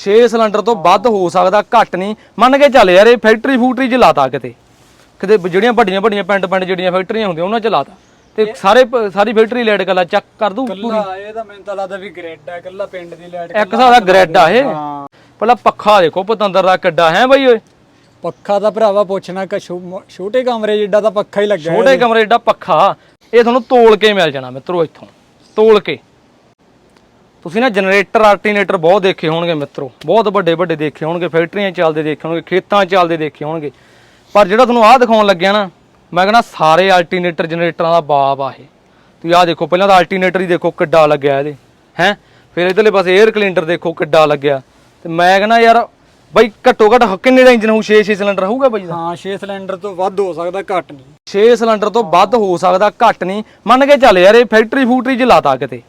6 cylinder ਤੋਂ ਵੱਧ ਹੋ ਸਕਦਾ ਘੱਟ ਨਹੀਂ। ਮੰਨ ਕੇ ਚੱਲ ਯਾਰ ਇਹ ਫੈਕਟਰੀ ਫੂਟਰੀ ਚ ਲਾਤਾ ਕਿਤੇ। ਕਿਤੇ ਜਿਹੜੀਆਂ ਵੱਡੀਆਂ ਵੱਡੀਆਂ ਪਿੰਡ ਪਿੰਡ ਜਿਹੜੀਆਂ ਫੈਕਟਰੀਆਂ ਹੁੰਦੀਆਂ ਉਹਨਾਂ ਚ ਲਾਤਾ। ਤੇ ਸਾਰੇ ਸਾਰੀ ਫੈਕਟਰੀ ਲਾਈਟ ਕੱਲਾ ਚੱਕ ਕਰ ਦੂ ਇਹ ਤਾਂ ਮੈਨੂੰ ਤਾਂ ਲੱਗਦਾ ਵੀ ਗ੍ਰਿਡ ਹੈ ਕੱਲਾ ਪਿੰਡ ਦੀ ਲਾਈਟ ਇੱਕ ਹਿਸਾਬ ਦਾ ਗ੍ਰਿਡ ਆ ਇਹ। ਪਹਿਲਾਂ ਪੱਖਾ ਦੇਖੋ ਪਤੰਦਰ ਦਾ ਕਿੱਡਾ ਹੈ ਬਈ ਓਏ। ਪੱਖਾ ਤਾਂ ਭਰਾਵਾ ਪੁੱਛਣਾ ਕਿ ਛੋ- ਛੋਟੇ ਕਮਰੇ ਜਿੱਡਾ ਤਾਂ ਪੱਖਾ ਹੀ ਲੱਗਾ ਛੋਟੇ ਕਮਰੇ ਏਡਾ ਪੱਖਾ। ਇਹ ਤੁਹਾਨੂੰ ਤੋਲ ਕੇ ਮਿਲ ਜਾਣਾ ਮਿੱਤਰੋ ਇੱਥੋਂ। ਤੋਲ ਕੇ। ਤੁਸੀਂ ਨਾ ਜਨਰੇਟਰ ਆਲਟਰਨੇਟਰ ਬਹੁਤ ਦੇਖੇ ਹੋਣਗੇ ਮਿੱਤਰੋ। ਬਹੁਤ ਵੱਡੇ ਵੱਡੇ ਦੇਖੇ ਹੋਣਗੇ ਫੈਕਟਰੀਆਂ ਚੱਲਦੇ ਦੇਖੇ ਹੋਣਗੇ ਖੇਤਾਂ ਚੱਲਦੇ ਦੇਖੇ ਹੋਣਗੇ। ਪਰ ਜਿਹੜਾ ਤੁਹਾਨੂੰ ਆਹ ਦਿਖਾਉਣ ਲੱਗਿਆ ਨਾ ਮੈਂ ਕਹਿੰਦਾ ਸਾਰੇ ਆਲਟਰਨੇਟਰ ਜਨਰੇਟਰਾਂ ਦਾ ਬਾਪ ਆ ਇਹ। ਤੁਸੀਂ ਆਹ ਦੇਖੋ ਪਹਿਲਾਂ ਤਾਂ ਆਲਟਰਨੇਟਰ ਹੀ ਦੇਖੋ ਕਿੱਡਾ ਲੱਗਿਆ ਇਹਦੇ ਹੈ? ਫਿਰ ਇਧਰਲੇ ਪਾਸੇ 에ਅਰ ਕਲੀਨਰ ਦੇਖੋ ਕਿੱਡਾ ਲੱਗਿਆ। ਤੇ ਮੈਂ ਕਹਿੰਦਾ ਯਾਰ ਬਈ ਘੱਟੋ ਘੱਟ ਕਿੰਨੇ ਦਾ ਇੰਜਨ ਹੋਊ? 6 6 ਸਿਲੰਡਰ ਹੋਊਗਾ ਬਈ ਦਾ ਹਾਂ 6 ਸਿਲੰਡਰ ਤੋਂ ਵੱਧ ਹੋ ਸਕਦਾ ਘੱਟ ਨਹੀਂ। 6 ਸਿਲੰਡਰ ਤੋਂ ਵੱਧ ਹੋ ਸਕਦਾ ਘੱਟ ਨਹੀਂ। ਮੰਨ ਕੇ ਚੱਲ ਯਾਰ ਇਹ ਫੈਕਟਰੀ ਫੂਟਰੀ ਚ ਲਾਤਾ ਕਿਤੇ।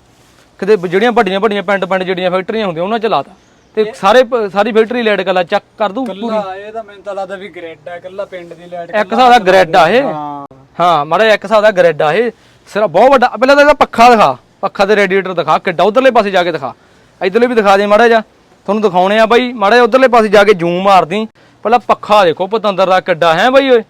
ਕਿਤੇ ਜਿਹੜੀਆਂ ਵੱਡੀਆਂ ਵੱਡੀਆਂ ਪਿੰਡ ਪਿੰਡ ਜਿਹੜੀਆਂ ਫੈਕਟਰੀਆਂ ਹੁੰਦੀਆਂ ਉਹਨਾਂ ਚ ਲਾਤਾ ਤੇ। ਸਾਰੇ ਪ- ਸਾਰੀ ਫੈਕਟਰੀ ਲਾਈਟ ਕੱਲਾ ਚੱਕ ਕਰ ਦੂ ਕੱਲਾ ਇਹ ਤਾਂ ਮੈਨੂੰ ਤਾਂ ਲੱਗਦਾ ਵੀ ਗ੍ਰਿਡ ਹੈ ਕੱਲਾ ਪਿੰਡ ਦੀ ਲਾਈਟ ਇੱਕ ਹਿਸਾਬ ਦਾ ਗ੍ਰਿਡ ਆ ਇਹ। ਹਾਂ। ਹਾਂ ਮਾੜਾ ਜਿਹਾ ਇੱਕ ਹਿਸਾਬ ਦਾ ਗ੍ਰਿਡ ਆ ਇਹ। ਸਿਰ ਬਹੁਤ ਵੱਡਾ ਪਹਿਲਾਂ ਤਾਂ ਇਹਦਾ ਪੱਖਾ ਦਿਖਾ। ਪੱਖਾ ਤੇ ਰੇਡੀਏਟਰ ਦਿਖਾ ਕਿੱਡਾ ਉਧਰਲੇ ਪਾਸੇ ਜਾ ਕੇ ਦਿਖਾ। ਇਧਰਲੇ ਵੀ ਦਿਖਾ ਦੇ ਮਾੜਾ ਜਿਹਾ। ਤੁਹਾਨੂੰ ਦਿਖਾਉਣੇ ਆ ਬਾਈ ਮਾੜਾ ਜਿਹਾ ਉਧਰਲੇ ਪਾਸੇ ਜਾ ਕੇ ਜ਼ੂਮ ਮਾਰਦੀ। ਪਹਿਲਾਂ ਪੱਖਾ ਦੇਖੋ ਪਤੰਦਰ ਦਾ ਕਿੱਡਾ ਹੈ ਬਾਈ ਓਏ।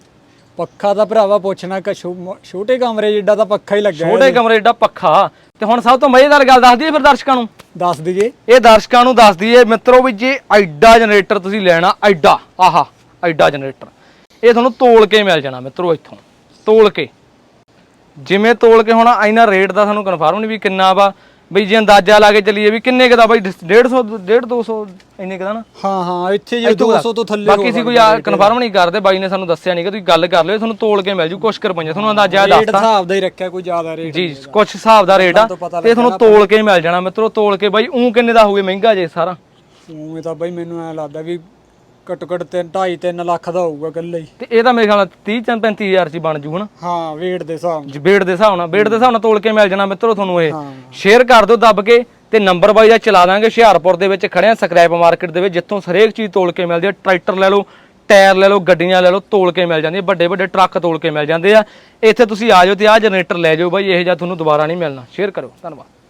ਪੱਖਾ ਤਾਂ ਭਰਾਵਾ ਪੁੱਛਣਾ ਕਿ ਛੋਟੇ ਕਮਰੇ ਜਿੱਡਾ ਤਾਂ ਪੱਖਾ ਹੀ ਲੱਗਾ ਛੋਟੇ ਕਮਰੇ ਏਡਾ ਪੱਖਾ? ਤੇ ਹੁਣ ਸਭ ਤੋਂ ਮਜ਼ੇਦਾਰ ਗੱਲ ਦੱਸ ਦਈਏ ਫਿਰ ਦਰਸ਼ਕਾਂ ਨੂੰ। ਦੱਸ ਦਈਏ। ਇਹ ਦਰਸ਼ਕਾਂ ਨੂੰ ਦੱਸ ਦਈਏ ਮਿੱਤਰੋ ਵੀ ਜੇ ਐਡਾ ਜਨਰੇਟਰ ਤੁਸੀਂ ਲੈਣਾ ਐਡਾ ਆਹਾ ਐਡਾ ਜਨਰੇਟਰ। ਇਹ ਤੁਹਾਨੂੰ ਤੋਲ ਕੇ ਮਿਲ ਜਾਣਾ ਮਿੱਤਰੋ ਇੱਥੋਂ ਤੋਲ ਕੇ। ਜਿਵੇਂ ਤੋਲ ਕੇ ਹੁਣ ਇਹਨਾਂ ਰੇਟ ਦਾ ਸਾਨੂੰ ਕਨਫਰਮ ਨਹੀਂ ਵੀ ਕਿੰਨਾ ਵਾ ਬਈ ਜੇ ਅੰਦਾਜ਼ਾ ਲਾ ਕੇ ਚੱਲੀਏ ਵੀ ਕਿੰਨੇ ਕੁ ਦਾ ਬਾਈ 150 150 200 ਇੰਨੇ ਕੁ ਦਾ ਨਾ? ਹਾਂ ਹਾਂ ਇੱਥੇ ਜੇ ਇੱਥੋਂ 200 ਤੋਂ ਥੱਲੇ ਬਾਕੀ ਸੀ ਕੋਈ ਕਨਫਰਮ ਨਹੀਂ ਕਰਦੇ ਬਾਈ ਨੇ ਸਾਨੂੰ ਦੱਸਿਆ ਨਹੀਂ ਕਿ ਤੁਸੀਂ ਗੱਲ ਕਰ ਲਿਓ ਤੁਹਾਨੂੰ ਤੋਲ ਕੇ ਮਿਲ ਜੂ ਕੁਛ ਕਰ ਪੰਜਾ ਤੁਹਾਨੂੰ ਅੰਦਾਜ਼ਾ ਰੇਟ ਦੱਸਤਾ। ਹਿਸਾਬ ਦਾ ਹੀ ਰੱਖਿਆ ਕੋਈ ਜ਼ਿਆਦਾ ਰੇਟ ਜੀ ਕੁਛ ਹਿਸਾਬ ਦਾ ਰੇਟ ਆ ਤੋਂ ਤੁਹਾਨੂੰ ਤੋਲ ਕੇ ਮਿਲ ਜਾਣਾ ਮਿੱਤਰੋ ਤੋਲ ਕੇ ਬਾਈ ਉਹ ਕਿੰਨੇ ਦਾ ਹੋਵੇ ਮਹਿੰਗਾ ਜੇ ਸਾਰਾ? ਉਵੇਂ ਤਾਂ ਬਈ ਮੈਨੂੰ ਐ ਲੱਗਦਾ ਵੀ ਘੱਟੋ ਘੱਟ 3 2.5 3 ਲੱਖ ਦਾ ਹੋਊਗਾ ਇਕੱਲਾ ਹੀ। ਤੇ ਇਹ ਤਾਂ ਮੇਰੇ ਖਿਆਲ ਨਾਲ 30 ਜਾਂ 35000 ਚ ਹੀ ਬਣ ਜੂ ਹਨਾ। ਹਾਂ weight ਦੇ ਹਿਸਾਬ ਨਾਲ। ਜੀ ਬੇੜ ਦੇ ਹਿਸਾਬ ਨਾਲ ਬੇੜ ਦੇ ਹਿਸਾਬ ਨਾਲ ਤੋਲ ਕੇ ਮਿਲ ਜਾਣਾ ਮਿੱਤਰੋ ਤੁਹਾਨੂੰ ਇਹ। ਹਾਂ। ਸ਼ੇਅਰ ਕਰ ਦਿਓ ਦੱਬ ਕੇ ਤੇ ਨੰਬਰ ਵਾਈਜ਼ ਚਲਾ ਦਾਂਗੇ। ਹੁਸ਼ਿਆਰਪੁਰ ਦੇ ਵਿੱਚ ਖੜਿਆ ਸਕ੍ਰੈਪ ਮਾਰਕੀਟ ਦੇ ਵਿੱਚ ਜਿੱਥੋਂ ਹਰੇਕ ਚੀਜ਼ ਤੋਲ ਕੇ ਮਿਲਦੀ ਹੈ। ਟਰੈਕਟਰ ਲੈ ਲਓ ਟਾਇਰ ਲੈ ਲਓ ਗੱਡੀਆਂ ਲੈ ਲਓ ਤੋਲ ਕੇ ਮਿਲ ਜਾਂਦੀ ਹੈ। ਵੱਡੇ ਵੱਡੇ ਟਰੱਕ ਤੋਲ ਕੇ ਮਿਲ ਜਾਂਦੇ ਆ। ਇੱਥੇ ਤੁਸੀਂ ਆ ਜਾਓ ਤੇ ਆਹ ਜਨਰੇਟਰ ਲੈ ਜਾਓ ਬਾਈ ਇਹ ਜਿਹਾ ਤੁਹਾਨੂੰ ਦੁਬਾਰਾ ਨਹੀਂ ਮਿਲਣਾ। ਸ਼ੇਅਰ ਕਰੋ ਧੰਨਵਾਦ।